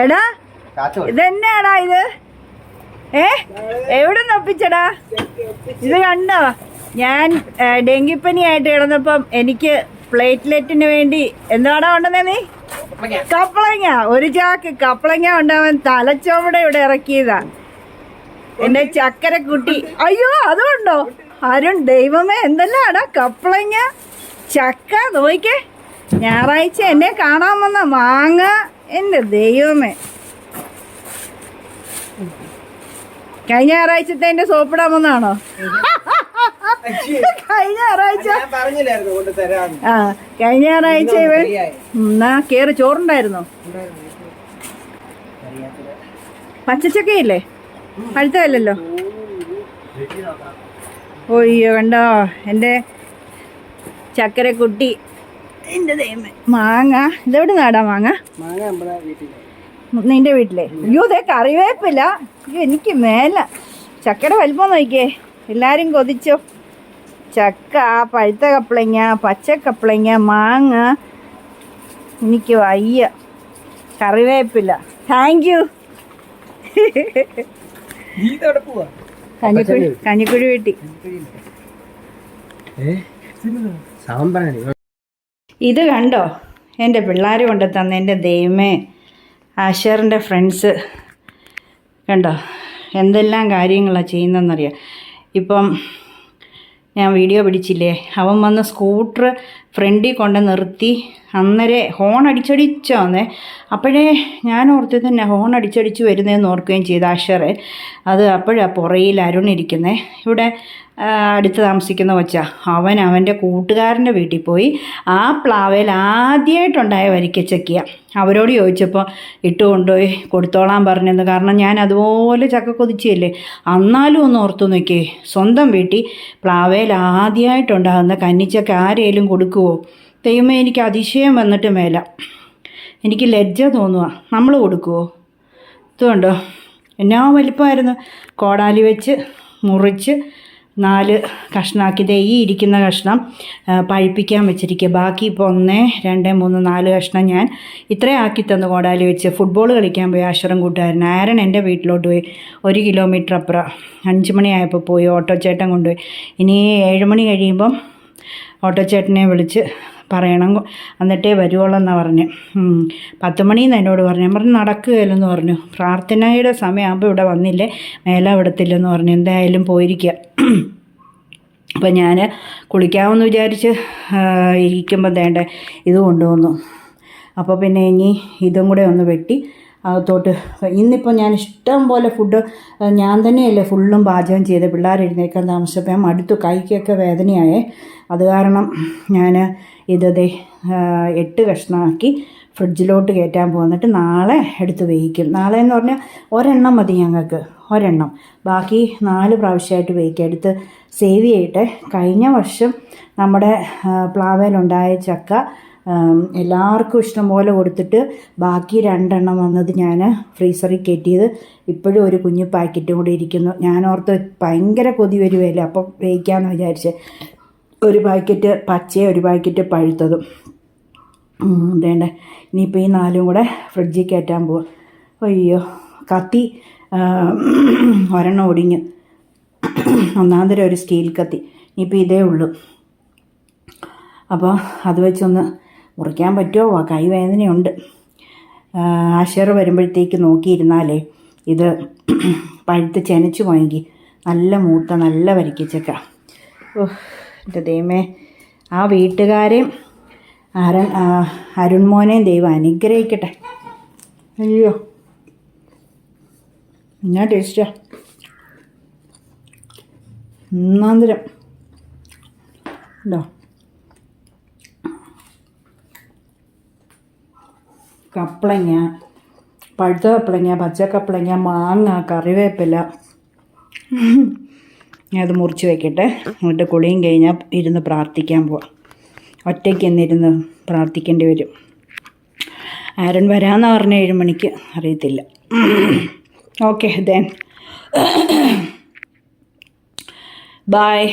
എടാ ഇതെന്നാടാ ഇത്? ഏ? എവിടെ നിന്ന് ഒപ്പിച്ചടാ? ഇത് കണ്ടോ? ഞാൻ ഡെങ്കിപ്പനി ആയിട്ട് കിടന്നപ്പം എനിക്ക് പ്ലേറ്റ്ലെറ്റിന് വേണ്ടി എന്താടാ ഉണ്ടെന്നേ നീ? കപ്പളങ്ങ ഒരു ചാക്ക് കപ്പളങ്ങ ഉണ്ടാവൻ തലച്ചോമട ഇവിടെ ഇറക്കിയതാ. എന്റെ ചക്കര കുട്ടി അയ്യോ അതുണ്ടോ അരുൺ ദൈവമേ എന്തെല്ലാടാ കപ്പളങ്ങ ചക്ക നോയിക്കേ. ഞായറാഴ്ച എന്നെ കാണാൻ വന്ന മാങ്ങ. എന്റെ ദൈവമേ. കഴിഞ്ഞ ഞായറാഴ്ചത്തെ എന്റെ സോപ്പിടാൻ വന്നാണോ കഴിഞ്ഞ ഞായറാഴ്ച. ആ കഴിഞ്ഞ ഞായറാഴ്ച ഇവൻ എന്നാ കേറി ചോറുണ്ടായിരുന്നോ. പച്ചച്ചക്കയില്ലേ പഴുത്തതല്ലല്ലോ? ഓയ്യോ കണ്ടോ? എന്റെ ചക്കരക്കുട്ടി. എന്റെ ദൈവമേ മാങ്ങ. ഇതെവിടെ നാടാ മാങ്ങ? നിന്റെ വീട്ടിലെ. അയ്യോ ദേ കറിവേപ്പില്ല അയ്യോ എനിക്ക് മേല. ചക്കയുടെ വലിപ്പം നോക്കിയേ. എല്ലാരും കൊതിച്ചോ? ചക്ക പഴുത്ത കപ്പളങ്ങ പച്ച കപ്പളങ്ങ മാങ്ങ. എനിക്ക് വയ്യ. കറിവേപ്പില്ല താങ്ക് യു കഞ്ഞിക്കുഴി കഞ്ഞിക്കുഴി വീട്ടി. സാമ്പാണി ഇത് കണ്ടോ? എന്റെ പിള്ളേർ കൊണ്ട് തന്ന എന്റെ ദൈവമേ. ആഷറിന്റെ ഫ്രണ്ട്സ്. കണ്ടോ? എന്തെല്ലാം കാര്യങ്ങളാണ് ചെയ്യുന്നതെന്നറിയാം? ഇപ്പം ഞാൻ വീഡിയോ പിടിച്ചില്ലേ? അവൻ വന്ന് സ്കൂട്ടർ ഫ്രണ്ടിൽ കൊണ്ട് നിർത്തി. അന്നേരെ ഹോൺ അടിച്ചടിച്ചോ വന്നേ അപ്പോഴേ ഞാൻ ഓർത്ത് തന്നെ ഹോൺ അടിച്ചടിച്ച് വരുന്നതെന്ന് ഓർക്കുകയും ചെയ്തു അഷറെ അത് അപ്പോഴാണ് പുറയിൽ അരുണിരിക്കുന്നത് ഇവിടെ അടുത്ത് താമസിക്കുന്ന കൊച്ച. അവൻ അവന്റെ കൂട്ടുകാരന്റെ വീട്ടിൽ പോയി ആ പ്ലാവേൽ ആദ്യമായിട്ടുണ്ടായ വരിക്കച്ചക്കിയ. അവരോട് ചോദിച്ചപ്പോൾ ഇട്ട് കൊണ്ടുപോയി കൊടുത്തോളാൻ പറഞ്ഞെന്ന്. കാരണം ഞാൻ അതുപോലെ ചക്ക കൊതിച്ചില്ലേ. അന്നാലും ഒന്ന് ഓർത്തു നോക്കിയേ. സ്വന്തം വീട്ടിൽ പ്ലാവേൽ ആദ്യമായിട്ടുണ്ടാകുന്ന കന്നിച്ചക്ക ആരേലും കൊടുക്കുവോ ദൈവമേ എനിക്ക് അതിശയം വന്നിട്ട് മേല. എനിക്ക് ലജ്ജ തോന്നുക നമ്മൾ കൊടുക്കുവോ? ഇതുകൊണ്ടോ എന്നാ വലിപ്പമായിരുന്നു. കോടാലി വെച്ച് മുറിച്ച് നാല് കഷ്ണാക്കി. ദേ ഈ ഇരിക്കുന്ന കഷ്ണം പഴുപ്പിക്കാൻ വെച്ചിരിക്കുക ബാക്കി ഇപ്പോൾ ഒന്ന് രണ്ട് മൂന്ന് നാല് കഷ്ണം ഞാൻ ഇത്രയും ആക്കി തന്നു കോടാലി വെച്ച്. ഫുട്ബോൾ കളിക്കാൻ പോയി ആശ്രം കൂട്ടുകാരൻ. ആരൻ എന്റെ വീട്ടിലോട്ട് പോയി. ഒരു കിലോമീറ്റർ അപ്പുറം. അഞ്ച് മണിയായപ്പോൾ പോയി. ഓട്ടോ ചേട്ടൻ കൊണ്ടുപോയി. ഇനി ഏഴ് മണി കഴിയുമ്പം ഓട്ടോ ചേട്ടനെ വിളിച്ച് പറയണം. എന്നിട്ടേ വരുവുള്ളൂ എന്നാണ് പറഞ്ഞു. പത്ത് മണിന്ന് എന്നോട് പറഞ്ഞു. ഞാൻ പറഞ്ഞു നടക്കുകയില്ലെന്ന് പറഞ്ഞു. പ്രാർത്ഥനയുടെ സമയമാകുമ്പോൾ ഇവിടെ വന്നില്ലേ? മേലെ വിടത്തില്ലെന്ന് പറഞ്ഞു. എന്തായാലും പോയിരിക്കുക അപ്പം ഞാൻ കുളിക്കാമെന്ന് വിചാരിച്ച് ഇരിക്കുമ്പോൾ തേണ്ട ഇത് കൊണ്ടുവന്നു. അപ്പോൾ പിന്നെ ഇനി ഇതും കൂടെ ഒന്ന് വെട്ടി അകത്തോട്ട്. ഇന്നിപ്പോൾ ഞാൻ ഇഷ്ടം പോലെ ഫുഡ് ഞാൻ തന്നെയല്ലേ ഫുള്ളും പാചകം ചെയ്ത് പിള്ളേർ എഴുന്നേക്കാൻ താമസിച്ചപ്പോൾ ഞാൻ മടുത്തു. കൈക്കൊക്കെ വേദനയായേ. അത് കാരണം ഞാൻ ഇത് എട്ട് കഷ്ണമാക്കി ഫ്രിഡ്ജിലോട്ട് കയറ്റാൻ പോന്നിട്ട് നാളെ എടുത്ത് വേവിക്കും. നാളെ എന്ന് പറഞ്ഞാൽ ഒരെണ്ണം മതി ഞങ്ങൾക്ക്. ഒരെണ്ണം. ബാക്കി നാല് പ്രാവശ്യമായിട്ട് വേവിക്കുക എടുത്ത് സേവ് ചെയ്യട്ടെ കഴിഞ്ഞ വർഷം നമ്മുടെ പ്ലാവേലുണ്ടായ ചക്ക എല്ലാവർക്കും ഇഷ്ടം പോലെ കൊടുത്തിട്ട് ബാക്കി രണ്ടെണ്ണം വന്നത് ഞാൻ ഫ്രീസറിൽ കയറ്റിയത്. ഇപ്പോഴും ഒരു കുഞ്ഞു പാക്കറ്റും കൂടി ഇരിക്കുന്നു. ഞാൻ ഓർത്ത് ഭയങ്കര കൊതി വരുമല്ലേ അപ്പം വേവിക്കാമെന്ന് വിചാരിച്ച് ഒരു പാക്കറ്റ് പച്ചയും ഒരു പാക്കറ്റ് പഴുത്തതും. വേണ്ട ഇനിയിപ്പോൾ ഈ നാലും കൂടെ ഫ്രിഡ്ജിൽ കയറ്റാൻ പോവാം. അയ്യോ കത്തി. ഒരെണ്ണം ഒടിഞ്ഞ്. ഒന്നാം തരം ഒരു സ്റ്റീൽ കത്തി. ഇനിയിപ്പോൾ ഇതേ ഉള്ളൂ. അപ്പോൾ അത് വെച്ചൊന്ന് മുറിക്കാൻ പറ്റുമോ? കൈ വേദനയുണ്ട്. ആശർ വരുമ്പോഴത്തേക്ക് നോക്കിയിരുന്നാലേ ഇത് പഴുത്ത് ചെനച്ച് പോയെങ്കിൽ നല്ല മൂത്ത നല്ല വരിക്കച്ചക്ക. ഓഹ് എന്റെ ദൈവമേ. ആ വീട്ടുകാരെയും അരുൺ അരുൺമോനെയും ദൈവം അനുഗ്രഹിക്കട്ടെ. അയ്യോ. എന്നാ ടേസ്റ്റാ? ഒന്നാന്തരം. ഉണ്ടോ കപ്പളങ്ങ പഴുത്ത കപ്പളങ്ങ പച്ച കപ്പളങ്ങ മാങ്ങ കറിവേപ്പില. ഞാൻ അത് മുറിച്ച് വെക്കട്ടെ. എന്നിട്ട് കുളിയും കഴിഞ്ഞാൽ ഇരുന്ന് പ്രാർത്ഥിക്കാൻ പോവാം. ഒറ്റയ്ക്ക് എന്നിരുന്ന് പ്രാർത്ഥിക്കേണ്ടി വരും. ആരൻ വരാമെന്ന് പറഞ്ഞ ഏഴ് മണിക്ക് അറിയത്തില്ല. Okay then bye